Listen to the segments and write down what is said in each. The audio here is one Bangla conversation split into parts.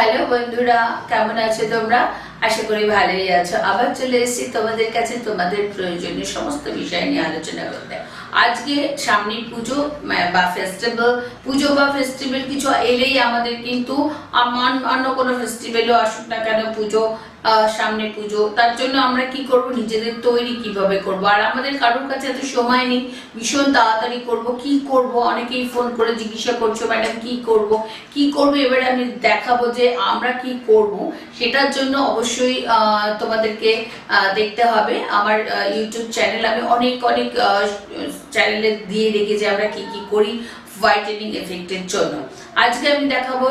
হ্যালো বন্ধুরা কেমন আছো তোমরা? আশা করি ভালোই আছো। আবার চলে এসেছি তোমাদের কাছে, তোমাদের প্রয়োজনীয় সমস্ত বিষয় নিয়ে আলোচনা করতে। আজকে সামনে পুজো বা ফেস্টিভ্যাল পুজো বা ফেস্টিভ্যাল কিছু এলেই আমাদের কিন্তু অন্য কোনো ফেস্টিভ্যালও আসুক না কেন পুজো সামনে পুজো। তার জন্য আমরা কি করব? নিজেদের তৈরি কীভাবে করব? আর আমাদের কারোর কাছে এত সময় নেই, ভীষণ তাড়াতাড়ি করব। কি করব? অনেকেই ফোন করে জিজ্ঞাসা করছ, ম্যাডাম, কি করব? কি করব? এবারে আমি দেখাবো যে আমরা কি করব। সেটার জন্য অবশ্যই আহ, তোমাদেরকে দেখতে হবে। আমার ইউটিউব চ্যানেল আমি অনেক অনেক চ্যানেলে দিয়ে রেখেছি আমরা কি কি করি হোয়াইটেনিং এফেক্টের জন্য। আজকে আমি দেখাবো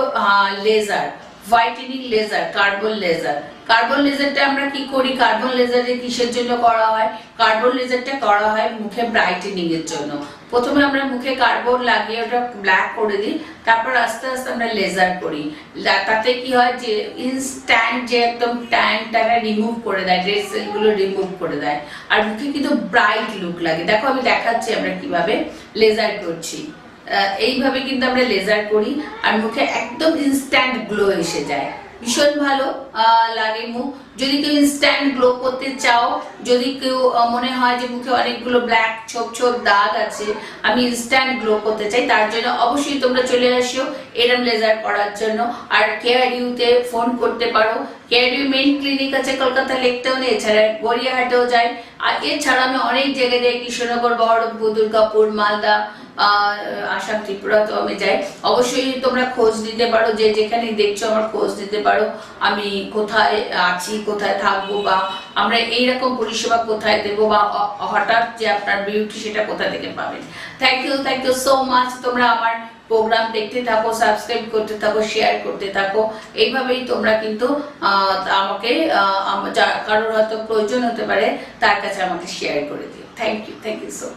laser whitening laser carbon laser carbon লেজারটা আমরা কি করি? কার্বন লেজারে কিসের জন্য করা হয়? কার্বন লেজারটা করা হয় মুখে ব্রাইটেনিং এর জন্য। প্রথমে আমরা মুখে কার্বন লাগিয়ে ওটা ব্ল্যাক করে দিই, তারপর আস্তে আস্তে আমরা লেজার করি। তাতে কি হয় যে ইনস্ট্যান্ট যে একদম ট্যানটাকে রিমুভ করে দেয় ডেড সেলগুলো রিমুভ করে দেয়। আর মুখে কিন্তু ব্রাইট লুক লাগে। দেখো আমি দেখাচ্ছি আমরা কীভাবে লেজার করছি। এইভাবে কিন্তু আমরা লেজার করি আর মুখে একদম ইনস্ট্যান্ট গ্লো এসে যায়। ভীষণ ভালো লাগে মুখ। যদি কেউ ইনস্ট্যান্ট গ্লো করতে চাও, যদি কেউ মনে হয় যে মুখে অনেকগুলো ব্ল্যাক ছোপ ছোপ দাগ আছে, আমি ইনস্ট্যান্ট গ্লো করতে চাই, তার জন্য অবশ্যই তোমরা চলে আসিও এরম লেজার করার জন্য। আর কেয়ার ইউতে ফোন করতে পারো। কেয়ার ইউ মেইন ক্লিনিক আছে কলকাতা লেকটাও নেই এছাড়া গড়িয়াহাটেও যাই আর এছাড়া আমি অনেক জায়গায় যাই, কৃষ্ণনগর, বহরমপুর, দুর্গাপুর, মালদা আসাম ত্রিপুরাতেও আমি যাই। অবশ্যই তোমরা খোঁজ নিতে পারো যে যেখানে দেখছ আমার খোঁজ নিতে পারো, আমি কোথায় আছি, কোথায় থাকব বা আমরা এইরকম পরিষেবা কোথায় দেবো বা হঠাৎ যে আপনার বিউটি সেটা কোথা থেকে পাবেন। Thank you thank you so much তোমরা আমার প্রোগ্রাম দেখতে থাকো সাবস্ক্রাইব করতে থাকো শেয়ার করতে থাকো। এইভাবেই তোমরা কিন্তু আমাকে কারোর হয়তো প্রয়োজন হতে পারে, তার কাছে আমাকে শেয়ার করে দিও। Thank you thank you so